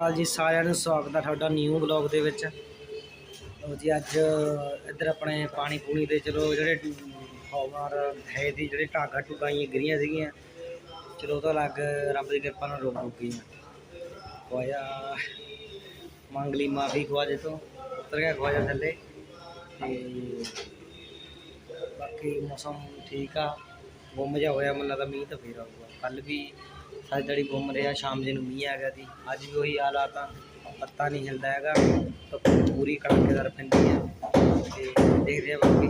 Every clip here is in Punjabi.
ਹਾਲ ਜੀ ਸਾਰਿਆਂ ਨੂੰ ਸਵਾਗਤ ਹੈ ਤੁਹਾਡਾ ਨਿਊ ਬਲੌਗ ਦੇ ਵਿੱਚ। ਲਓ ਜੀ, ਅੱਜ ਇੱਧਰ ਆਪਣੇ ਪਾਣੀ ਪੂਣੀ ਦੇ ਚਲੋ ਜਿਹੜੇ ਹਵਾਰ ਹੈ ਦੀ ਜਿਹੜੇ ਢਾਗਾ ਟੁਕਾਈਆਂ ਗਿਰੀਆਂ ਸੀਗੀਆਂ, ਚਲੋ ਉਹ ਤਾਂ ਲੱਗ ਰੱਬ ਦੀ ਕਿਰਪਾ ਨਾਲ ਰੁਕ ਰੁਕ ਗਈਆਂ। ਖਵਾਇਆ, ਮੰਗ ਲਈ, ਮਾਫੀ ਖਵਾਜੇ ਤੋਂ ਉਤਰ ਗਿਆ ਖਵਾਇਆ ਥੱਲੇ? ਤੇ ਬਾਕੀ ਮੌਸਮ ਠੀਕ ਆ, ਗੁੰਮ ਜਿਹਾ ਹੋਇਆ, ਮੈਨੂੰ ਲੱਗਦਾ ਮੀਂਹ ਤਾਂ ਫੇਰ ਆਊਗਾ। ਕੱਲ ਵੀ ਸਾਰੀ ਦਿਹਾੜੀ ਗੁੰਮ ਰਿਹਾ ਸ਼ਾਮ ਜੇ ਨੂੰ ਮੀਂਹ ਆ ਗਿਆ ਸੀ। ਅੱਜ ਵੀ ਉਹੀ ਹਾਲਾਤ ਆ, ਪੱਤਾ ਨਹੀਂ ਹਿਲਦਾ ਹੈਗਾ, ਤਾਂ ਪੂਰੀ ਕੜਾਕੇਦਾਰ ਪੈਂਦੀ ਹੈ ਤੇ ਦੇਖਦੇ ਆ ਬਾਕੀ,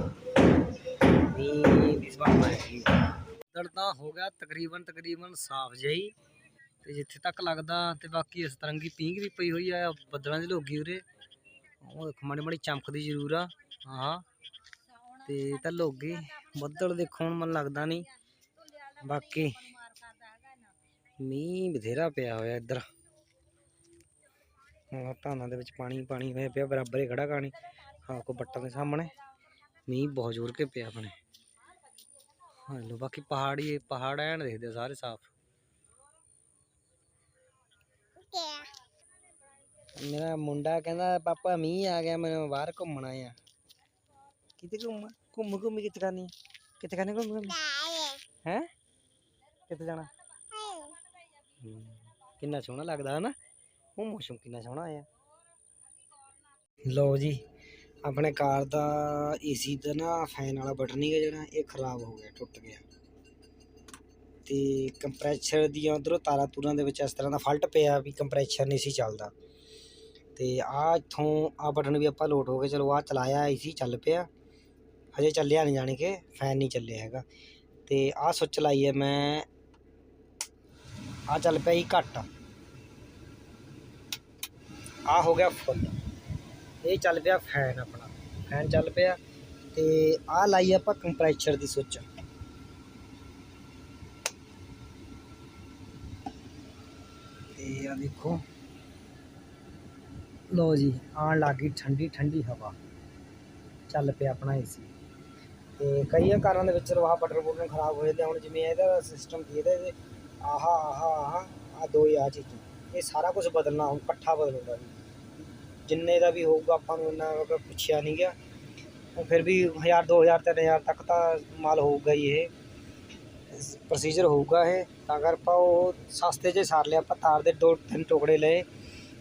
ਮੀਂਹ ਇਸ ਵਾਰ ਆਏਗੀ। ਬੱਦਲ ਹੋ ਗਿਆ ਤਕਰੀਬਨ ਤਕਰੀਬਨ ਸਾਫ਼ ਜਿਹੀ, ਤੇ ਜਿੱਥੇ ਤੱਕ ਲੱਗਦਾ ਤੇ ਬਾਕੀ ਇਸ ਤਰ੍ਹਾਂ ਦੀ ਪੀਂਘ ਵੀ ਪਈ ਹੋਈ ਆ, ਬੱਦਲਾਂ ਦੀ ਲੋਗੀ ਉਰੇ। ਉਹ ਦੇਖੋ ਮਾੜੀ ਮਾੜੀ ਚਮਕਦੀ ਜ਼ਰੂਰ ਆ, ਹਾਂ। ਤੇ ਤਾਂ ਲੋਗੀ, ਬੱਦਲ ਦੇਖੋ, ਹੁਣ ਮਨ ਲੱਗਦਾ ਨਹੀਂ। ਬਾਕੀ ਮੀਂਹ ਬਥੇਰਾ ਪਿਆ ਹੋਇਆ ਇੱਧਰ। ਹੁਣ ਧਾਨਾਂ ਦੇ ਵਿੱਚ ਪਾਣੀ ਪਾਣੀ ਹੋਇਆ ਪਿਆ, ਬਰਾਬਰ ਹੀ ਖੜਾ ਕਾਣੀ ਹਾਂ ਕੋ ਬੱਟਾਂ ਦੇ ਸਾਹਮਣੇ, ਮੀਂਹ ਬਹੁਤ ਜ਼ੋਰ ਕੇ ਪਿਆ ਆਪਣੇ। ਹਾਂ ਲੋ ਬਾਕੀ ਪਹਾੜੀ ਪਹਾੜ ਐਨ ਦੇਖਦੇ ਸਾਰੇ ਸਾਫ਼। ਮੇਰਾ ਮੁੰਡਾ ਕਹਿੰਦਾ, ਪਾਪਾ, ਮੀਂਹ ਆ ਗਿਆ, ਮੈਂ ਬਾਹਰ ਘੁੰਮਣਾ ਆ ਕਿਤੇ ਘੁੰਮ ਘੁੰਮ ਘੁੰਮ ਕਿੱਥੇ ਕਰਨੀ? ਕਿੱਥੇ ਕਰਨੀ ਘੁੰਮ ਘੁੰਮ ਹੈ? ਕਿੱਥੇ ਜਾਣਾ? ਕਿੰਨਾ ਸੋਹਣਾ ਲੱਗਦਾ ਹੈ ਨਾ ਉਹ ਮੌਸਮ ਕਿੰਨਾ ਸੋਹਣਾ ਆਇਆ ਲਓ ਜੀ, ਆਪਣੇ ਕਾਰ ਦਾ ਏਸੀ ਦਾ ਨਾ ਫੈਨ ਵਾਲਾ ਬਟਨ ਹੀ ਜਿਹੜਾ, ਇਹ ਖਰਾਬ ਹੋ ਗਿਆ, ਟੁੱਟ ਗਿਆ। ਤੇ ਕੰਪਰੈਸ਼ਰ ਦੀਆਂ ਉਧਰੋਂ ਤਾਰਾਂ ਤੂਰਾਂ ਦੇ ਵਿੱਚ ਇਸ ਤਰ੍ਹਾਂ ਦਾ ਫਲਟ ਪਿਆ ਵੀ ਕੰਪਰੈਸ਼ਰ ਨਹੀਂ ਸੀ ਚੱਲਦਾ। ਤੇ ਆ ਇੱਥੋਂ ਆ ਬਟਨ ਵੀ ਆਪਾਂ ਲੋਟ ਹੋ ਗਏ, ਚਲੋ ਆ ਚਲਾਇਆ ਏਸੀ ਚੱਲ ਪਿਆ। ਹਜੇ ਚੱਲਿਆ ਨਹੀਂ ਜਾਣੀ ਕਿ ਫੈਨ ਨਹੀਂ ਚੱਲਿਆ ਹੈਗਾ। ਤੇ ਆ ਸੁੱਚ ਲਾਈ ਹੈ ਮੈਂ ਆ ਚੱਲ ਪਿਆ ਜੀ ਘੱਟ। ਆ ਹੋ ਗਿਆ ਫੁੱਲ। ਇਹ ਚੱਲ ਪਿਆ ਫੈਨ ਆਪਣਾ। ਫੈਨ ਚੱਲ ਪਿਆ ਤੇ ਆ ਲਾਈ ਆਪਾਂ ਕੰਪਰੈਸ਼ਰ ਦੀ ਸੁੱਚ। ਤੇ ਆ ਦੇਖੋ। ਲੋ ਜੀ ਆਣ ਲੱਗੀ ਠੰਡੀ ਠੰਡੀ ਹਵਾ। ਚੱਲ ਪਿਆ ਆਪਣਾ ਏਸੀ ਤੇ ਕਈ ਕਾਰਾਂ ਦੇ ਵਿੱਚ ਰਵਾਹ ਬਟਰ ਬਟਰ ਖਰਾਬ ਹੋਏ ਤੇ ਹੁਣ ਜਿਵੇਂ ਇਹਦਾ ਸਿਸਟਮ ਕੀ ਇਹਦੇ ਆਹਾ ਆਹਾ ਆਹਾ ਆ ਦੋ ਹੀ ਆ ਚੀਜ਼ਾਂ। ਇਹ ਸਾਰਾ ਕੁਝ ਬਦਲਣਾ, ਹੁਣ ਇਕੱਠਾ ਬਦਲੂਗਾ ਜੀ। ਜਿੰਨੇ ਦਾ ਵੀ ਹੋਊਗਾ, ਆਪਾਂ ਨੂੰ ਇੰਨਾ ਪੁੱਛਿਆ ਨਹੀਂ ਗਿਆ ਫਿਰ ਵੀ 1000 2000 3000 ਤੱਕ ਤਾਂ ਮਾਲ ਹੋਊਗਾ ਹੀ ਇਹ। ਪ੍ਰੋਸੀਜਰ ਹੋਊਗਾ ਇਹ। ਤਾਂ ਕਰ ਆਪਾਂ ਉਹ ਸਸਤੇ 'ਚ ਸਾਰ ਲਿਆ ਆਪਾਂ ਤਾਰ ਦੇ ਦੋ, ਤਿੰਨ ਟੁਕੜੇ ਲਏ,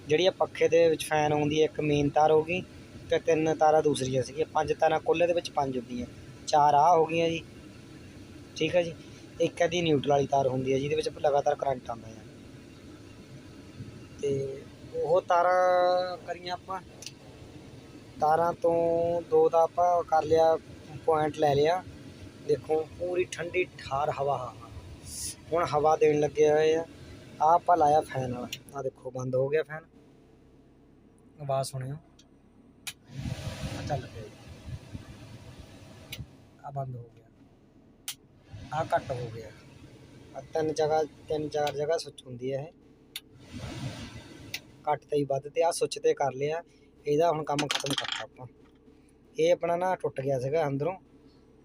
ਜਿਹੜੀ ਆ ਪੱਖੇ ਦੇ ਵਿੱਚ ਫੈਨ ਆਉਂਦੀ ਹੈ, ਇੱਕ ਮੇਨ ਤਾਰ ਹੋ ਗਈ, ਤੇ ਤਿੰਨ ਤਾਰਾਂ ਦੂਸਰੀਆਂ ਸੀਗੀਆਂ। ਪੰਜ ਤਾਰਾਂ, ਕੁੱਲੇ ਦੇ ਵਿੱਚ ਪੰਜ ਹੁੰਦੀਆਂ। ਚਾਰ ਆ ਹੋ ਗਈਆਂ ਜੀ। ਠੀਕ ਹੈ ਜੀ? ਇੱਕ ਇਹਦੀ ਨਿਊਟਰਲ ਵਾਲੀ ਤਾਰ ਹੁੰਦੀ ਹੈ ਜਿਹਦੇ ਵਿੱਚ ਲਗਾਤਾਰ ਕਰੰਟ ਆਉਂਦਾ ਹੈ। ਤੇ ਉਹ ਤਾਰਾਂ ਕਰੀਆਂ ਆਪਾਂ। ਤਾਰਾਂ ਤੋਂ ਦੋ ਦਾ ਆਪਾਂ ਕਰ ਲਿਆ ਪੁਆਇੰਟ ਲੈ ਲਿਆ। ਦੇਖੋ, ਪੂਰੀ ਠੰਡੀ ਠਾਰ ਹਵਾ। ਹੁਣ ਹਵਾ ਦੇਣ ਲੱਗੇ ਹੋਏ ਆ। ਆ ਆਪਾਂ ਲਾਇਆ ਫੈਨ ਵਾਲਾ। ਆ ਦੇਖੋ, ਬੰਦ ਹੋ ਗਿਆ ਫੈਨ ਆਵਾਜ਼ ਸੁਣਿਓ। ਚੱਲ ਪਿਆ ਆ ਬੰਦ ਹੋ ਗਿਆ। ਆ ਘੱਟ ਹੋ ਗਿਆ। ਆ ਤਿੰਨ ਜਗ੍ਹਾ, ਤਿੰਨ ਚਾਰ ਜਗ੍ਹਾ ਸੁੱਚ ਹੁੰਦੀ ਹੈ ਇਹ। ਘੱਟ ਤੇ ਹੀ ਵੱਧ ਤੇ ਆ ਸੁੱਚ ਤੇ ਕਰ ਲਿਆ। ਇਹਦਾ ਹੁਣ ਕੰਮ ਖਤਮ ਕਰਤਾ ਆਪਾਂ। ਇਹ ਆਪਣਾ ਨਾ ਟੁੱਟ ਗਿਆ ਸੀਗਾ ਅੰਦਰੋਂ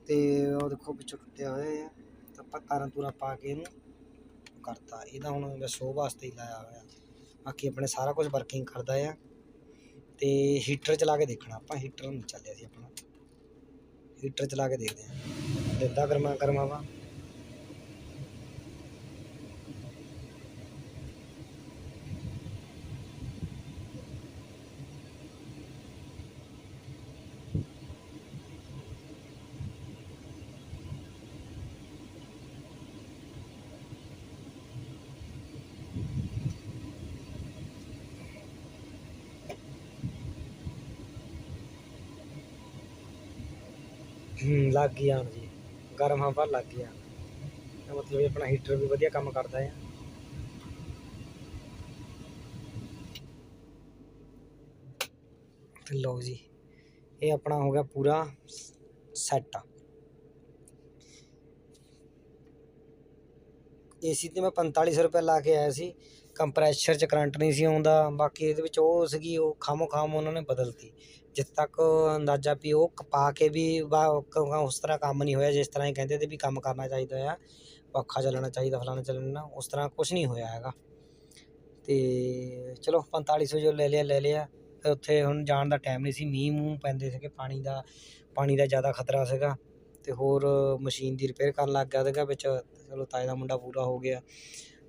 ਤੇ ਉਹ ਦੇਖੋ ਪਿੱਛੋਂ ਟੁੱਟਿਆ ਹੋਇਆ ਆ। ਤਾਂ ਆਪਾਂ ਤਾਰਾਂ ਤੂਰਾਂ ਪਾ ਕੇ ਇਹਨੂੰ ਕਰਤਾ। ਇਹਦਾ ਹੁਣ ਸ਼ੋਅ ਵਾਸਤੇ ਹੀ ਲਾਇਆ ਹੋਇਆ। ਬਾਕੀ ਆਪਣੇ ਸਾਰਾ ਕੁਝ ਵਰਕਿੰਗ ਕਰਦਾ ਆ। ਤੇ ਹੀਟਰ ਚਲਾ ਕੇ ਦੇਖਣਾ ਆਪਾਂ। ਹੀਟਰ ਨਹੀਂ ਚੱਲਿਆ ਸੀ ਆਪਣਾ। ਹੀਟਰ ਚਲਾ ਕੇ ਦੇਖਦੇ ਹਾਂ ਦਿੰਦਾ ਕਰਮਾ ਗਰਮਾਵਾ ਹੂੰ ਲੱਗ ਗਈ ਹੁਣ ਜੀ। ਗਰਮ ਹਵਾ ਲੱਗ ਗਿਆ। ਮਤਲਬ ਇਹ ਆਪਣਾ ਹੀਟਰ ਵੀ ਵਧੀਆ ਕੰਮ ਕਰਦਾ ਹੈ ਤੇ ਲਓ ਜੀ, ਇਹ ਆਪਣਾ ਹੋ ਗਿਆ ਪੂਰਾ ਸੈੱਟ ਏਸੀ ਤੇ ਮੈਂ 4500 ਰੁਪਏ ਲਾ ਕੇ ਆਇਆ ਸੀ। ਕੰਪਰੈਸ਼ਰ ਚ ਕਰੰਟ ਨਹੀਂ ਸੀ ਆਉਂਦਾ, ਬਾਕੀ ਇਹਦੇ ਵਿੱਚ ਉਹ ਸੀਗੀ, ਉਹ ਖਾਮੋ ਖਾਮ ਉਹਨਾਂ ਨੇ ਬਦਲਤੀ। ਜਿੱਥੇ ਤੱਕ ਅੰਦਾਜ਼ਾ ਵੀ ਉਹ ਕਪਾ ਕੇ ਵੀ ਵਾ- ਉਸ ਤਰ੍ਹਾਂ ਕੰਮ ਨਹੀਂ ਹੋਇਆ, ਜਿਸ ਤਰ੍ਹਾਂ ਇਹ ਕਹਿੰਦੇ ਤੇ ਵੀ ਕੰਮ ਕਰਨਾ ਚਾਹੀਦਾ ਆ ਪੱਖਾ ਚੱਲਣਾ ਚਾਹੀਦਾ, ਫਲਾਣਾ ਚੱਲਣਾ, ਉਸ ਤਰ੍ਹਾਂ ਕੁਝ ਨਹੀਂ ਹੋਇਆ ਹੈਗਾ। ਅਤੇ ਚਲੋ 4500 ਜੋ ਲੈ ਲਿਆ ਲੈ ਲਿਆ। ਫਿਰ ਉੱਥੇ ਹੁਣ ਜਾਣ ਦਾ ਟਾਈਮ ਨਹੀਂ ਸੀ, ਮੀਂਹ ਮੂੰਹ ਪੈਂਦੇ ਸੀਗੇ, ਪਾਣੀ ਦਾ ਪਾਣੀ ਦਾ ਜ਼ਿਆਦਾ ਖਤਰਾ ਸੀਗਾ। ਅਤੇ ਹੋਰ ਮਸ਼ੀਨ ਦੀ ਰਿਪੇਅਰ ਕਰਨ ਲੱਗ ਗਿਆ ਸੀਗਾ, ਵਿੱਚ, ਚਲੋ ਤਾਏ ਦਾ ਮੁੰਡਾ ਪੂਰਾ ਹੋ ਗਿਆ।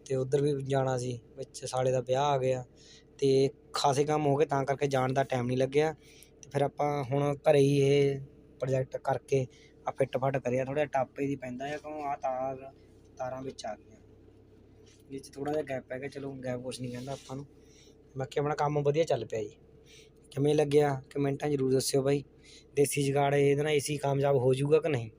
ਅਤੇ ਉੱਧਰ ਵੀ ਜਾਣਾ ਸੀ, ਵਿੱਚ ਸਾਲੇ ਦਾ ਵਿਆਹ ਆ ਗਿਆ ਅਤੇ ਖਾਸੇ ਕੰਮ ਹੋ ਗਏ ਤਾਂ ਕਰਕੇ ਜਾਣ ਦਾ ਟਾਈਮ ਨਹੀਂ ਲੱਗਿਆ ਅਤੇ ਫਿਰ ਆਪਾਂ ਹੁਣ ਘਰ ਹੀ ਇਹ ਪ੍ਰੋਜੈਕਟ ਕਰਕੇ ਆ ਫਿੱਟ ਫੱਟ ਕਰਿਆ, ਥੋੜ੍ਹਾ ਜਿਹਾ ਟਾਪੇ ਦੀ ਪੈਂਦਾ ਹੈ ਕਿਉਂ ਆਹ ਤਾਰ, ਤਾਰਾਂ ਵਿੱਚ ਆ ਗਈਆਂ। ਇਹ 'ਚ ਥੋੜ੍ਹਾ ਜਿਹਾ ਗੈਪ ਹੈਗਾ ਚਲੋ ਗੈਪ ਕੁਛ ਨਹੀਂ ਕਹਿੰਦਾ ਆਪਾਂ ਨੂੰ। ਬਾਕੀ ਆਪਣਾ ਕੰਮ ਵਧੀਆ ਚੱਲ ਪਿਆ ਜੀ। ਕਿਵੇਂ ਲੱਗਿਆ ਕਮੈਂਟਾਂ 'ਚ ਜ਼ਰੂਰ ਦੱਸਿਓ ਬਾਈ। ਦੇਸੀ ਜੁਗਾੜ, ਇਹਦੇ ਨਾਲ ਏਸੀ ਕਾਮਯਾਬ ਹੋ ਜਾਊਗਾ ਕਿ ਨਹੀਂ?